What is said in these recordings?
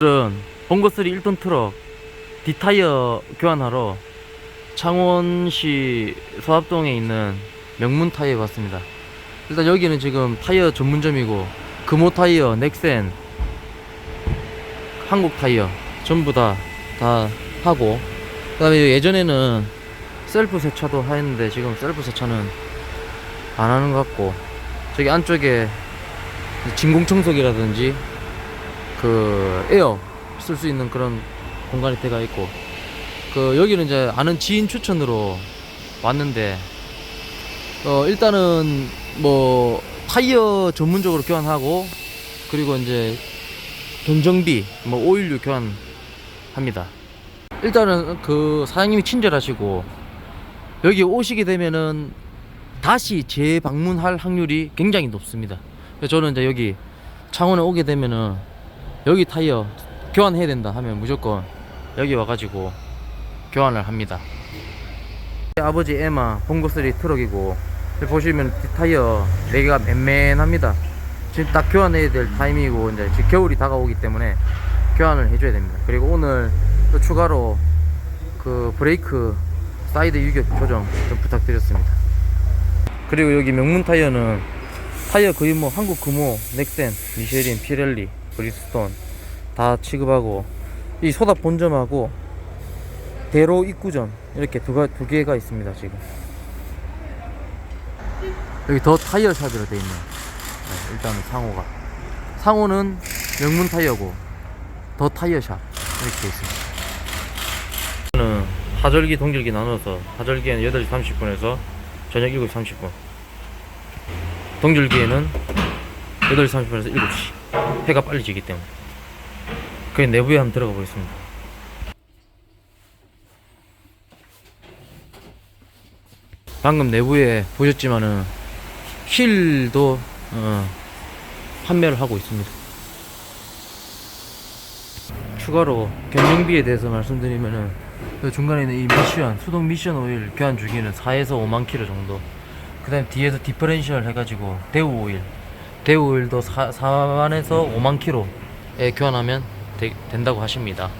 오늘은 봉고3 1톤 트럭 디타이어 교환하러 창원시 소합동에 있는 명문 타이어에 왔습니다. 일단 여기는 지금 타이어 전문점이고 금호 타이어, 넥센, 한국 타이어 전부 다 다 하고 그 다음에 예전에는 셀프 세차도 했는데 지금 셀프 세차는 안 하는 것 같고 저기 안쪽에 진공 청소기라든지 그 에어 쓸 수 있는 그런 공간이 들어가 있고 그 여기는 이제 아는 지인 추천으로 왔는데 어 일단은 뭐 타이어 전문적으로 교환하고 그리고 이제 견정비 뭐 오일류 교환합니다. 일단은 그 사장님이 친절하시고 여기 오시게 되면은 다시 재방문할 확률이 굉장히 높습니다. 저는 이제 여기 창원에 오게 되면은 여기 타이어 교환해야 된다 하면 무조건 여기 와가지고 교환을 합니다. 아버지 에마 봉고3 트럭이고 보시면 타이어 4개가 맨맨합니다. 지금 딱 교환해야 될 타이밍이고 이제 겨울이 다가오기 때문에 교환을 해줘야 됩니다. 그리고 오늘 또 추가로 그 브레이크 사이드 유격 조정 좀 부탁드렸습니다. 그리고 여기 명문 타이어는 타이어 거의 뭐 한국 금호, 넥센, 미쉐린, 피렐리, 브리스톤 다 취급하고 이 소다 본점하고 대로 입구점 이렇게 두, 가, 두 개가 있습니다 지금. 여기 더 타이어 샵이라 돼 있네요. 네, 일단은 상호가. 상호는 명문 타이어고 더 타이어 샵 이렇게 돼 있습니다. 저는 하절기 동절기 나눠서 하절기에는 8시 30분에서 저녁 7시 30분. 동절기에는 8시 30분에서 7시 해가 빨리 지기 때문에. 그 내부에 한번 들어가 보겠습니다. 방금 내부에 보셨지만은 휠도 어, 판매를 하고 있습니다. 추가로 견정비에 대해서 말씀드리면은 그 중간에 있는 이 미션 수동 미션 오일 교환 주기는 4에서 5만 킬로 정도. 그 다음에 뒤에서 디퍼렌셜 해가지고 대우 오일 대우 오일도 4, 4만에서 5만 킬로에 교환하면 되- 된다고 하십니다.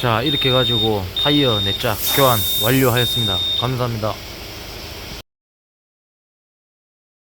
자 이렇게 해가지고 타이어 내짝 교환 완료하였습니다. 감사합니다